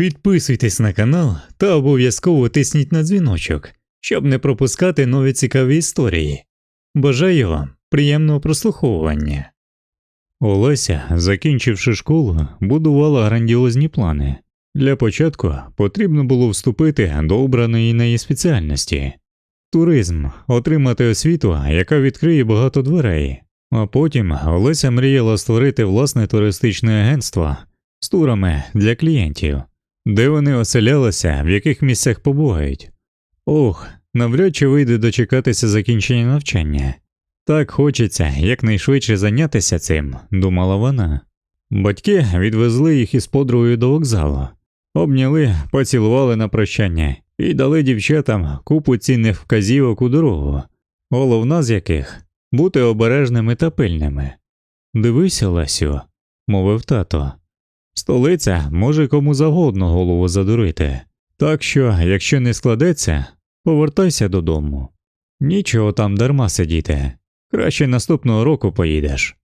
підписуйтесь на канал та обов'язково тисніть на дзвіночок, щоб не пропускати нові цікаві історії. Бажаю вам приємного прослуховування. Олеся, закінчивши школу, будувала грандіозні плани. Для початку потрібно було вступити до обраної неї спеціальності туризм, отримати освіту, яка відкриє багато дверей. А потім Олеся мріяла створити власне туристичне агентство з турами для клієнтів, де вони оселялися, в яких місцях побувають. Ох, навряд чи вийде дочекатися закінчення навчання. Так хочеться якнайшвидше зайнятися цим, думала вона. Батьки відвезли їх із подругою до вокзалу, обняли, поцілували на прощання і дали дівчатам купу цінних вказівок у дорогу, головна з яких бути обережними та пильними. Дивися, Лесю, мовив тато. Столиця може кому завгодно голову задурити, так що, якщо не складеться, повертайся додому. Нічого там дарма сидіти. Краще наступного року поїдеш.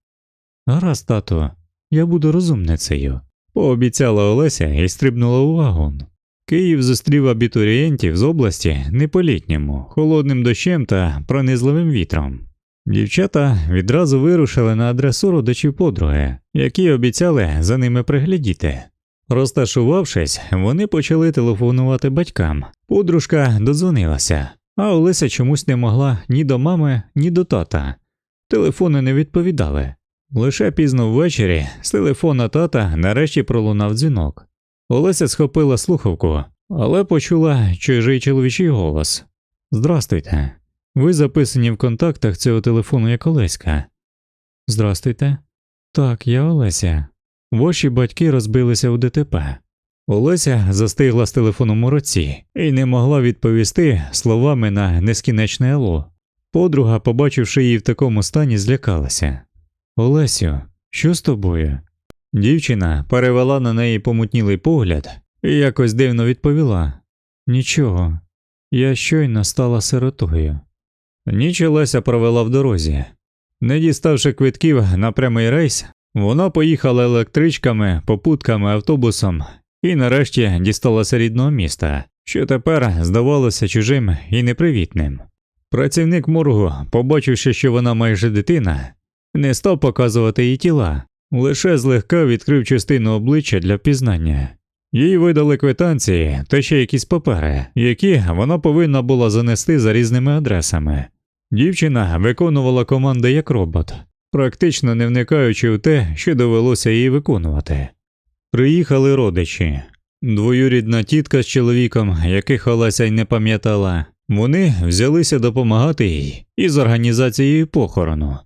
Гаразд, тато, я буду розумницею, пообіцяла Олеся і стрибнула у вагон. Київ зустрів абітурієнтів з області не по-літньому, холодним дощем та пронизливим вітром. Дівчата відразу вирушили на адресу родичів подруги, які обіцяли за ними приглядіти. Розташувавшись, вони почали телефонувати батькам. Подружка додзвонилася, а Олеся чомусь не могла ні до мами, ні до тата. Телефони не відповідали. Лише пізно ввечері з телефона тата нарешті пролунав дзвінок. Олеся схопила слухавку, але почула чужий чоловічий голос Здрастуйте. Ви записані в контактах цього телефону як Олеська. Здрастуйте. Так, я Олеся. Ваші батьки розбилися у ДТП. Олеся застигла з телефоном у руці і не могла відповісти словами на нескінченне алло. Подруга, побачивши її в такому стані, злякалася. Олесю, що з тобою? Дівчина перевела на неї помутнілий погляд і якось дивно відповіла Нічого, я щойно стала сиротою. Ніч Олеся провела в дорозі. Не діставши квитків на прямий рейс, вона поїхала електричками, попутками, автобусом і нарешті дісталася рідного міста, що тепер здавалося чужим і непривітним. Працівник моргу, побачивши, що вона майже дитина, не став показувати її тіла, лише злегка відкрив частину обличчя для впізнання. Їй видали квитанції та ще якісь папери, які вона повинна була занести за різними адресами. Дівчина виконувала команди як робот, практично не вникаючи в те, що довелося їй виконувати. Приїхали родичі, двоюрідна тітка з чоловіком, яких Олеся й не пам'ятала. Вони взялися допомагати їй із організацією похорону.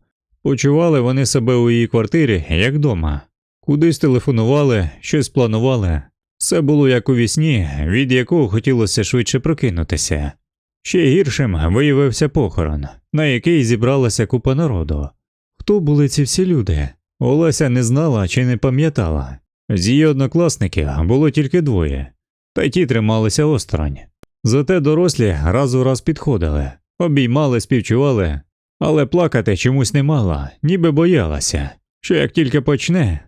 Почували вони себе у її квартирі, як дома, кудись телефонували, щось планували. Все було як у вісні, від якого хотілося швидше прокинутися. Ще гіршим виявився похорон, на який зібралася купа народу. Хто були ці всі люди? Олеся не знала чи не пам'ятала. З її однокласників було тільки двоє, та й ті трималися осторонь. Зате дорослі раз у раз підходили, обіймали, співчували, але плакати чомусь не мала, ніби боялася, що як тільки почне,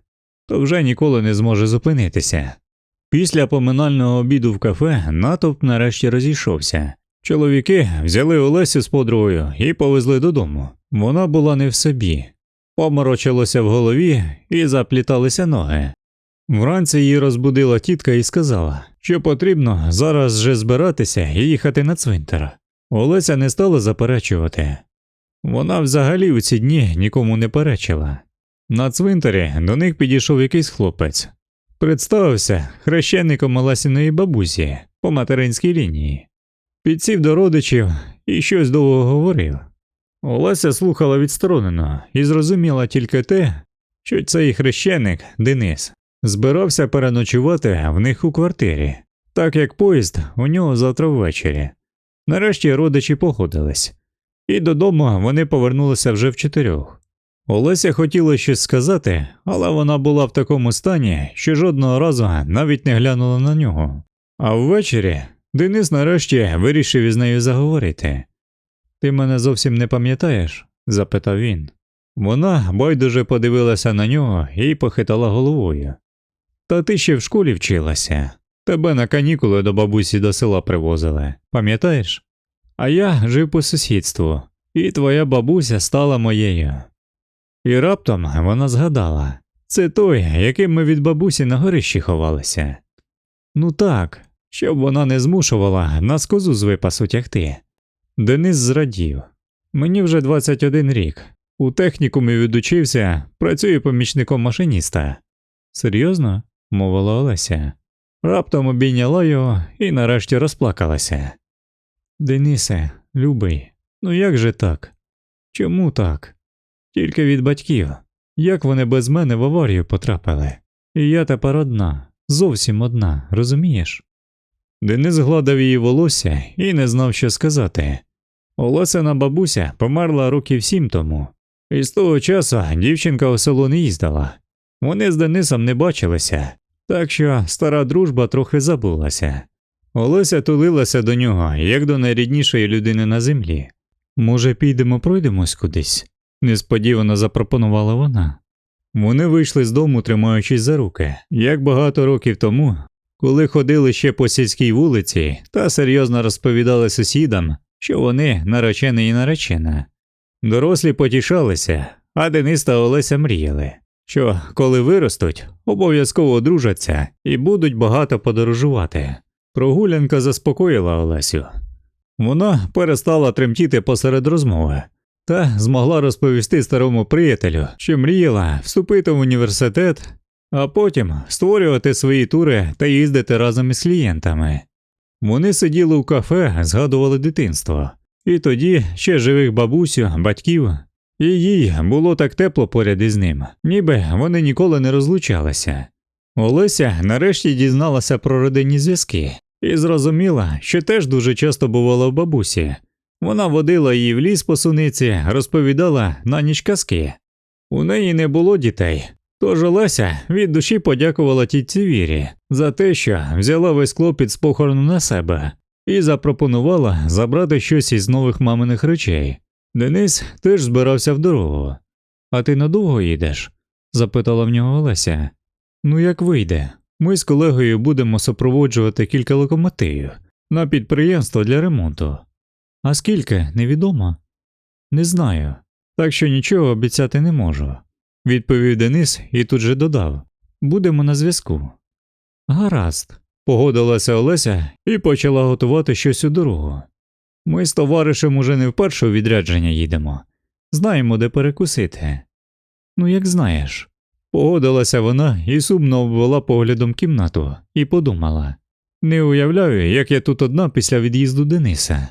то вже ніколи не зможе зупинитися. Після поминального обіду в кафе натовп нарешті розійшовся. Чоловіки взяли Олесю з подругою і повезли додому. Вона була не в собі, поморочилося в голові і запліталися ноги. Вранці її розбудила тітка і сказала, що потрібно зараз же збиратися і їхати на цвинтар. Олеся не стала заперечувати. Вона взагалі у ці дні нікому не перечила. На цвинтарі до них підійшов якийсь хлопець. Представився хрещенником маласіної бабусі по материнській лінії, підсів до родичів і щось довго говорив. Олеся слухала відсторонено і зрозуміла тільки те, що цей хрещеник Денис збирався переночувати в них у квартирі, так як поїзд у нього завтра ввечері. Нарешті родичі погодились, і додому вони повернулися вже в чотирьох. Олеся хотіла щось сказати, але вона була в такому стані, що жодного разу навіть не глянула на нього. А ввечері Денис нарешті вирішив із нею заговорити. Ти мене зовсім не пам'ятаєш? запитав він. Вона байдуже подивилася на нього і похитала головою. Та ти ще в школі вчилася. Тебе на канікули до бабусі до села привозили, пам'ятаєш? А я жив по сусідству, і твоя бабуся стала моєю. І раптом вона згадала це той, яким ми від бабусі на горищі ховалися. Ну так, щоб вона не змушувала нас козу з випасу тягти. Денис зрадів. Мені вже 21 рік. У технікумі відучився, працюю помічником машиніста. Серйозно? мовила Олеся. Раптом обійняла його і нарешті розплакалася. Денисе, любий, ну як же так? Чому так? Тільки від батьків. Як вони без мене в аварію потрапили? І я тепер одна, зовсім одна, розумієш? Денис гладав її волосся і не знав, що сказати. Олесина бабуся померла років сім тому, і з того часу дівчинка у село не їздила. Вони з Денисом не бачилися, так що стара дружба трохи забулася. Олеся тулилася до нього, як до найріднішої людини на землі. Може, підемо пройдемось кудись? несподівано запропонувала вона. Вони вийшли з дому, тримаючись за руки, як багато років тому, коли ходили ще по сільській вулиці та серйозно розповідали сусідам, що вони наречений і наречена. Дорослі потішалися, а Денис та Олеся мріяли, що коли виростуть, обов'язково одружаться і будуть багато подорожувати. Прогулянка заспокоїла Олесю. Вона перестала тремтіти посеред розмови та змогла розповісти старому приятелю, що мріяла вступити в університет, а потім створювати свої тури та їздити разом із клієнтами. Вони сиділи у кафе, згадували дитинство, і тоді ще живих бабусю, батьків, і їй було так тепло поряд із ним, ніби вони ніколи не розлучалися. Олеся нарешті дізналася про родинні зв'язки і зрозуміла, що теж дуже часто бувала в бабусі. Вона водила її в ліс по суниці, розповідала на ніч казки. У неї не було дітей, тож Олеся від душі подякувала тітці Вірі за те, що взяла весь клопіт з похорону на себе і запропонувала забрати щось із нових маминих речей. Денис теж збирався в дорогу. А ти надовго їдеш? запитала в нього Олеся. Ну, як вийде, ми з колегою будемо супроводжувати кілька локомотивів на підприємство для ремонту. А скільки, невідомо? Не знаю, так що нічого обіцяти не можу, відповів Денис і тут же додав будемо на зв'язку. Гаразд, погодилася Олеся і почала готувати щось у дорогу. Ми з товаришем уже не вперше у відрядження їдемо, знаємо, де перекусити. Ну, як знаєш. Погодилася вона і сумно обвела поглядом кімнату і подумала не уявляю, як я тут одна після від'їзду Дениса.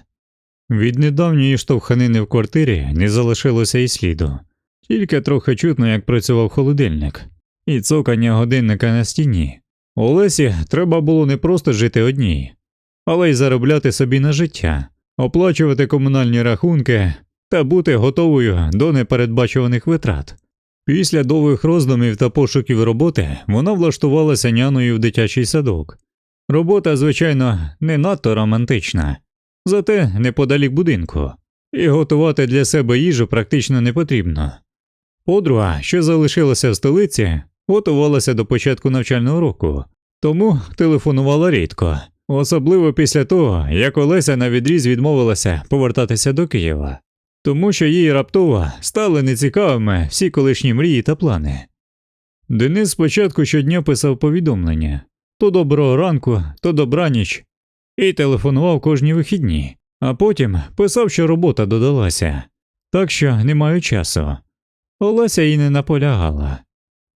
Від недавньої штовханини в квартирі не залишилося і сліду, тільки трохи чутно, як працював холодильник, і цокання годинника на стіні. Олесі треба було не просто жити одній, але й заробляти собі на життя, оплачувати комунальні рахунки та бути готовою до непередбачуваних витрат. Після довгих роздумів та пошуків роботи вона влаштувалася няною в дитячий садок. Робота, звичайно, не надто романтична, зате неподалік будинку, і готувати для себе їжу практично не потрібно. Подруга, що залишилася в столиці, готувалася до початку навчального року, тому телефонувала рідко, особливо після того, як Олеся на відріз відмовилася повертатися до Києва, тому що їй раптово стали нецікавими всі колишні мрії та плани. Денис спочатку щодня писав повідомлення то доброго ранку, то добраніч, і телефонував кожні вихідні, а потім писав, що робота додалася, так що не маю часу. Олеся й не наполягала.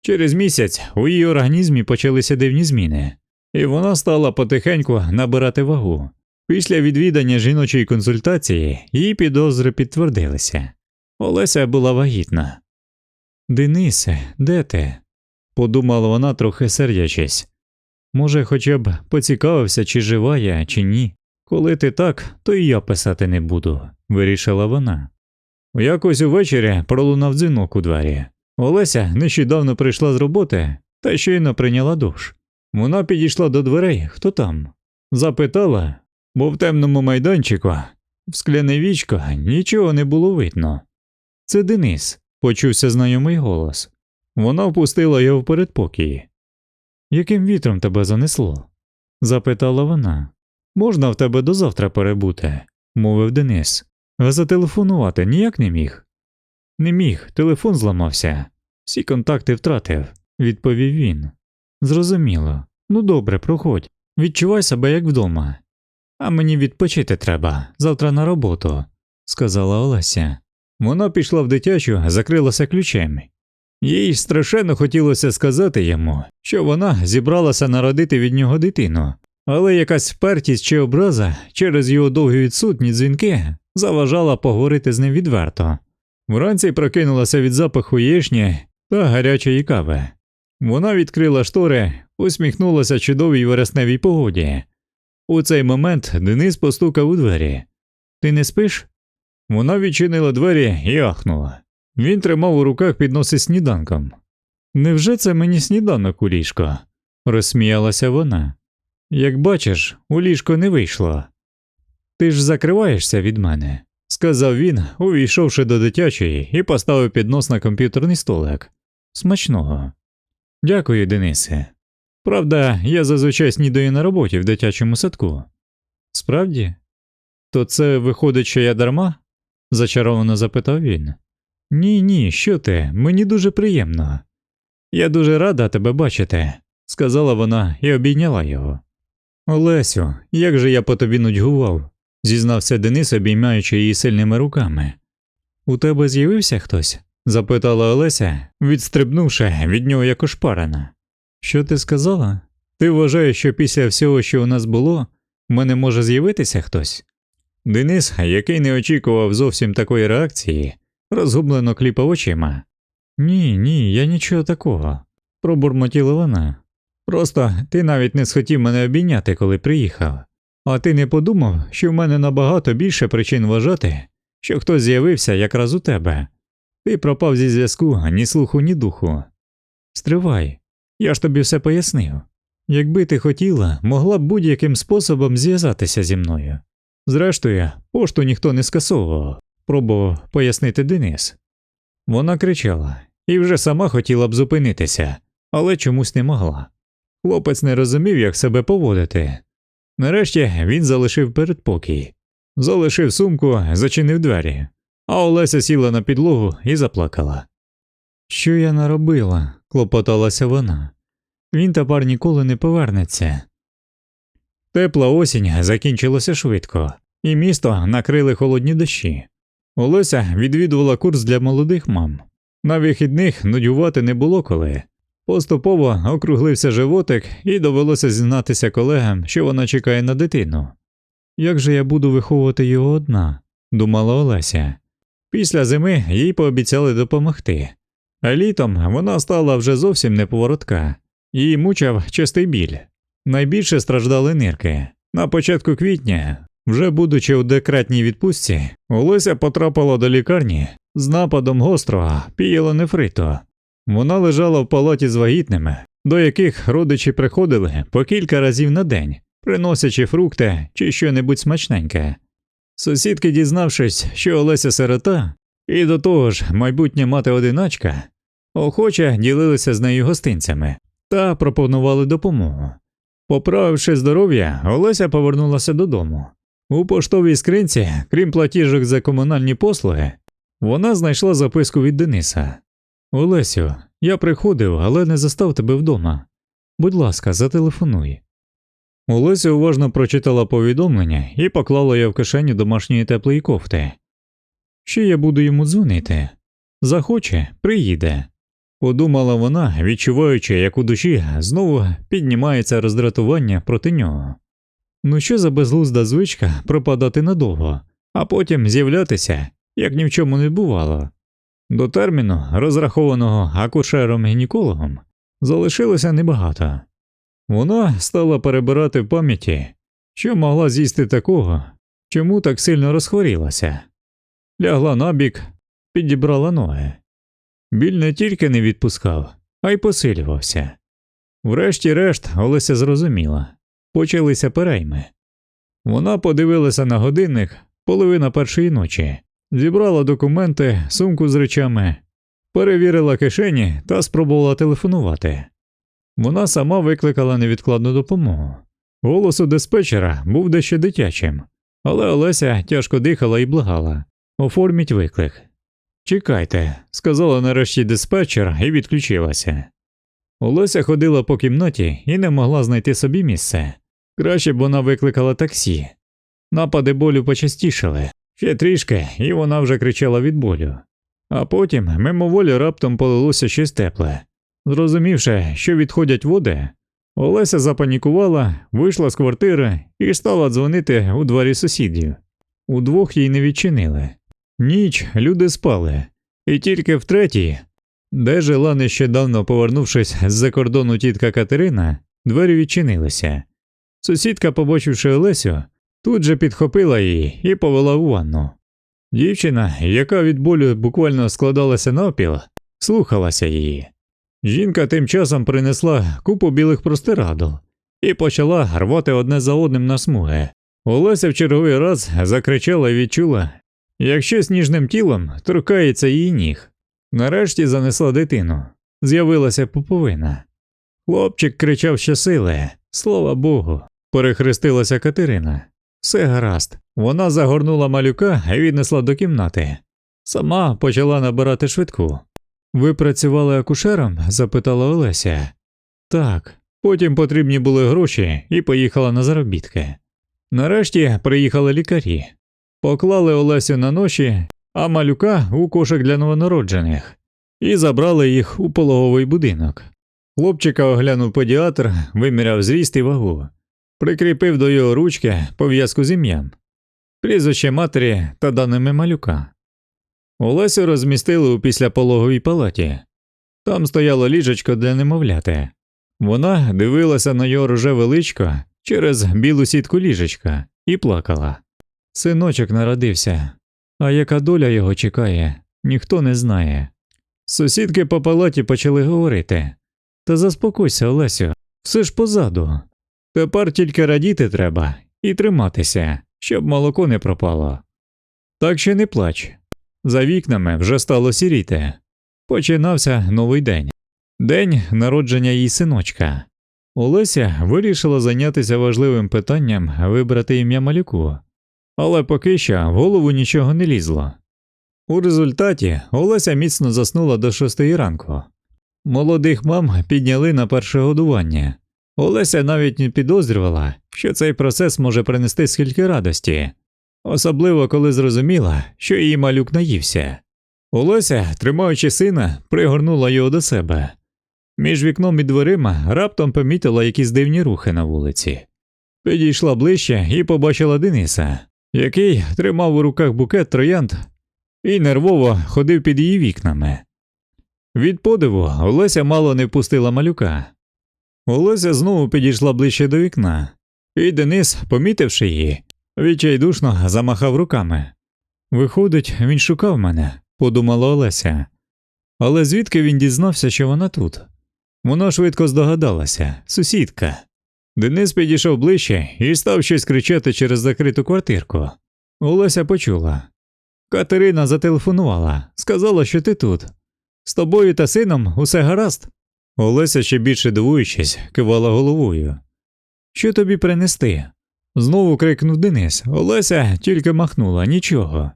Через місяць у її організмі почалися дивні зміни, і вона стала потихеньку набирати вагу. Після відвідання жіночої консультації її підозри підтвердилися. Олеся була вагітна. Денисе, де ти? подумала вона, трохи сердячись. Може, хоча б поцікавився, чи жива я, чи ні. Коли ти так, то і я писати не буду, вирішила вона. Якось увечері пролунав дзвінок у двері. Олеся нещодавно прийшла з роботи та щойно прийняла душ. Вона підійшла до дверей, хто там? Запитала, бо в темному майданчику, в скляне вічко, нічого не було видно. Це Денис, почувся знайомий голос. Вона впустила його в передпокій. Яким вітром тебе занесло? запитала вона. Можна в тебе до завтра перебути, мовив Денис. Зателефонувати ніяк не міг. Не міг, телефон зламався. Всі контакти втратив, відповів він. Зрозуміло. Ну добре, проходь. Відчувай себе як вдома. А мені відпочити треба, завтра на роботу, сказала Олеся. Вона пішла в дитячу, закрилася ключем. Їй страшенно хотілося сказати йому, що вона зібралася народити від нього дитину, але якась впертість чи образа через його довгі відсутні дзвінки заважала поговорити з ним відверто. Вранці прокинулася від запаху яєчні та гарячої кави. Вона відкрила штори, усміхнулася чудовій вересневій погоді. У цей момент Денис постукав у двері. Ти не спиш? Вона відчинила двері і ахнула. Він тримав у руках підноси сніданком. Невже це мені сніданок у ліжко? розсміялася вона. Як бачиш, у ліжко не вийшло. Ти ж закриваєшся від мене, сказав він, увійшовши до дитячої, і поставив піднос на комп'ютерний столик. Смачного. Дякую, Денисе. Правда, я зазвичай снідаю на роботі в дитячому садку. Справді? То це виходить, що я дарма? зачаровано запитав він. Ні, ні, що ти, мені дуже приємно. Я дуже рада тебе бачити, сказала вона і обійняла його. Олесю, як же я по тобі нудьгував, зізнався Денис, обіймаючи її сильними руками. У тебе з'явився хтось? запитала Олеся, відстрибнувши від нього як ошпарена. Що ти сказала? Ти вважаєш, що після всього, що у нас було, в мене може з'явитися хтось? Денис, який не очікував зовсім такої реакції, розгублено кліпав очима. Ні, ні, я нічого такого, пробурмотіла вона. Просто ти навіть не схотів мене обійняти, коли приїхав, а ти не подумав, що в мене набагато більше причин вважати, що хтось з'явився якраз у тебе. Ти пропав зі зв'язку ні слуху, ні духу. Стривай, я ж тобі все пояснив. Якби ти хотіла, могла б будь-яким способом зв'язатися зі мною. Зрештою, пошту ніхто не скасовував, пробував пояснити Денис. Вона кричала і вже сама хотіла б зупинитися, але чомусь не могла. Хлопець не розумів, як себе поводити. Нарешті він залишив передпокій, залишив сумку, зачинив двері, а Олеся сіла на підлогу і заплакала. Що я наробила? клопоталася вона. Він тепер ніколи не повернеться. Тепла осінь закінчилася швидко, і місто накрили холодні дощі. Олеся відвідувала курс для молодих мам. На вихідних нудьгувати не було коли. Поступово округлився животик і довелося зізнатися колегам, що вона чекає на дитину. Як же я буду виховувати його одна? думала Олеся. Після зими їй пообіцяли допомогти, а літом вона стала вже зовсім неповоротка, її мучав частий біль. Найбільше страждали нирки. На початку квітня, вже будучи у декретній відпустці, Олеся потрапила до лікарні з нападом гострого пієлонефриту. Вона лежала в палаті з вагітними, до яких родичі приходили по кілька разів на день, приносячи фрукти чи щонебудь смачненьке. Сусідки, дізнавшись, що Олеся сирота, і до того ж майбутня мати одиначка, охоче ділилися з нею гостинцями та пропонували допомогу. Поправивши здоров'я, Олеся повернулася додому. У поштовій скринці, крім платіжок за комунальні послуги, вона знайшла записку від Дениса. Олесю, я приходив, але не застав тебе вдома. Будь ласка, зателефонуй. Олеся уважно прочитала повідомлення і поклала його в кишеню домашньої теплої кофти. Ще я буду йому дзвонити. Захоче, приїде. Подумала вона, відчуваючи, як у душі знову піднімається роздратування проти нього. Ну що за безглузда звичка пропадати надовго, а потім з'являтися, як ні в чому не бувало. До терміну, розрахованого акушером гінекологом, залишилося небагато. Вона стала перебирати в пам'яті, що могла з'їсти такого, чому так сильно розхворілася. Лягла набік, підібрала ноги. Біль не тільки не відпускав, а й посилювався. Врешті-решт Олеся зрозуміла почалися перейми. Вона подивилася на годинник половина першої ночі, зібрала документи, сумку з речами, перевірила кишені та спробувала телефонувати. Вона сама викликала невідкладну допомогу. Голос у диспетчера був дещо дитячим, але Олеся тяжко дихала і благала оформіть виклик. Чекайте, сказала нарешті диспетчер і відключилася. Олеся ходила по кімнаті і не могла знайти собі місце. Краще б вона викликала таксі. Напади болю почастішали, ще трішки, і вона вже кричала від болю. А потім мимоволі раптом полилося щось тепле. Зрозумівши, що відходять води, Олеся запанікувала, вийшла з квартири і стала дзвонити у двері сусідів. Удвох їй не відчинили. Ніч люди спали, і тільки втретій, де жила нещодавно повернувшись з-за кордону тітка Катерина, двері відчинилися. Сусідка, побачивши Олесю, тут же підхопила її і повела у ванну. Дівчина, яка від болю буквально складалася навпіл, слухалася її. Жінка тим часом принесла купу білих простирадл і почала рвати одне за одним на смуги. Олеся в черговий раз закричала і відчула, як щось ніжним тілом торкається її ніг. Нарешті занесла дитину. З'явилася пуповина. Хлопчик кричав щосили, слава Богу. Перехрестилася Катерина. Все гаразд. Вона загорнула малюка і віднесла до кімнати. Сама почала набирати швидку. Ви працювали акушером? запитала Олеся. Так, потім потрібні були гроші і поїхала на заробітки. Нарешті приїхали лікарі, поклали Олесю на ноші, а малюка у кошик для новонароджених і забрали їх у пологовий будинок. Хлопчика оглянув педіатр, виміряв зріст і вагу, прикріпив до його ручки пов'язку з ім'ям, прізвище матері та даними малюка. Олесю розмістили у післяпологовій палаті. Там стояло ліжечко для немовляти. Вона дивилася на його рожеве личко через білу сітку ліжечка і плакала. Синочок народився, а яка доля його чекає, ніхто не знає. Сусідки по палаті почали говорити Та заспокойся, Олесю, все ж позаду. Тепер тільки радіти треба і триматися, щоб молоко не пропало. Так що не плач. За вікнами вже стало сіріти. Починався новий день день народження її синочка. Олеся вирішила зайнятися важливим питанням вибрати ім'я малюку, але поки що в голову нічого не лізло. У результаті Олеся міцно заснула до шостої ранку. Молодих мам підняли на перше годування. Олеся навіть не підозрювала, що цей процес може принести скільки радості, особливо коли зрозуміла, що її малюк наївся. Олеся, тримаючи сина, пригорнула його до себе. Між вікном і дверима раптом помітила якісь дивні рухи на вулиці. Підійшла ближче і побачила Дениса, який тримав у руках букет троянд і нервово ходив під її вікнами. Від подиву Олеся мало не впустила малюка. Олеся знову підійшла ближче до вікна, і Денис, помітивши її, відчайдушно замахав руками. Виходить, він шукав мене, подумала Олеся. Але звідки він дізнався, що вона тут? Вона швидко здогадалася сусідка. Денис підійшов ближче і став щось кричати через закриту квартирку. Олеся почула. Катерина зателефонувала, сказала, що ти тут. З тобою та сином усе гаразд. Олеся, ще більше дивуючись, кивала головою. Що тобі принести? Знову крикнув Денис. Олеся тільки махнула нічого.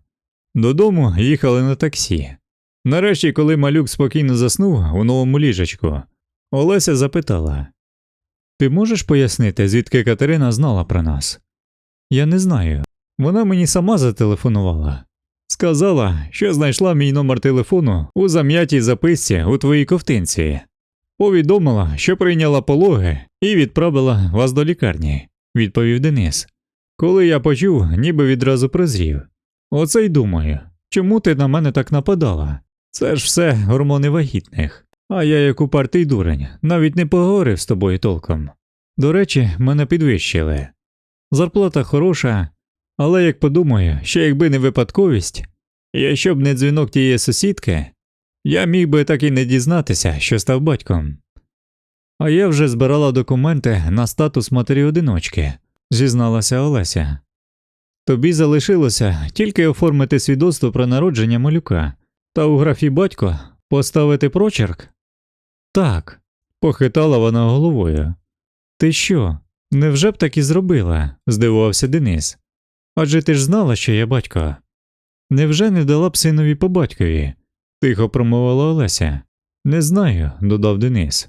Додому їхали на таксі. Нарешті, коли малюк спокійно заснув у новому ліжечку, Олеся запитала Ти можеш пояснити, звідки Катерина знала про нас? Я не знаю. Вона мені сама зателефонувала. Сказала, що знайшла мій номер телефону у зам'ятій записці у твоїй ковтинці. Повідомила, що прийняла пологи і відправила вас до лікарні, відповів Денис. Коли я почув, ніби відразу прозрів. Оце й думаю, чому ти на мене так нападала? Це ж все гормони вагітних. А я, як упартий дурень, навіть не поговорив з тобою толком. До речі, мене підвищили. Зарплата хороша, але як подумаю, що якби не випадковість, якщо б не дзвінок тієї сусідки, я міг би так і не дізнатися, що став батьком. А я вже збирала документи на статус матері одиночки, зізналася Олеся. Тобі залишилося тільки оформити свідоцтво про народження малюка та у графі батько поставити прочерк. Так, похитала вона головою. Ти що? Невже б так і зробила? здивувався Денис. Адже ти ж знала, що я батько. Невже не дала б синові по батькові? Тихо промовила Олеся. Не знаю, додав Денис.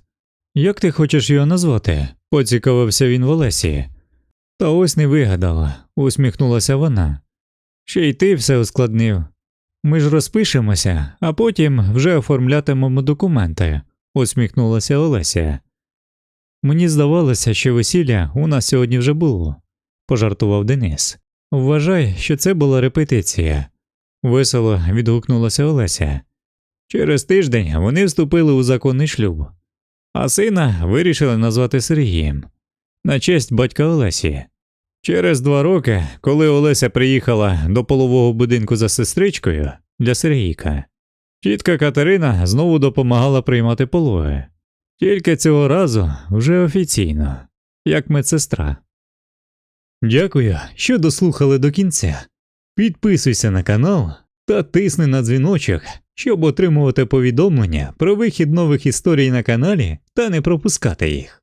Як ти хочеш його назвати? поцікавився він в Олесі. Та ось не вигадала, усміхнулася вона. Ще й ти все ускладнив. Ми ж розпишемося, а потім вже оформлятимемо документи, усміхнулася Олеся. Мені здавалося, що весілля у нас сьогодні вже було, пожартував Денис. Вважай, що це була репетиція. Весело відгукнулася Олеся. Через тиждень вони вступили у законний шлюб, а сина вирішили назвати Сергієм на честь батька Олесі. Через два роки, коли Олеся приїхала до полового будинку за сестричкою для Сергійка, тітка Катерина знову допомагала приймати пологи. Тільки цього разу вже офіційно, як медсестра. Дякую, що дослухали до кінця. Підписуйся на канал та тисни на дзвіночок, щоб отримувати повідомлення про вихід нових історій на каналі та не пропускати їх.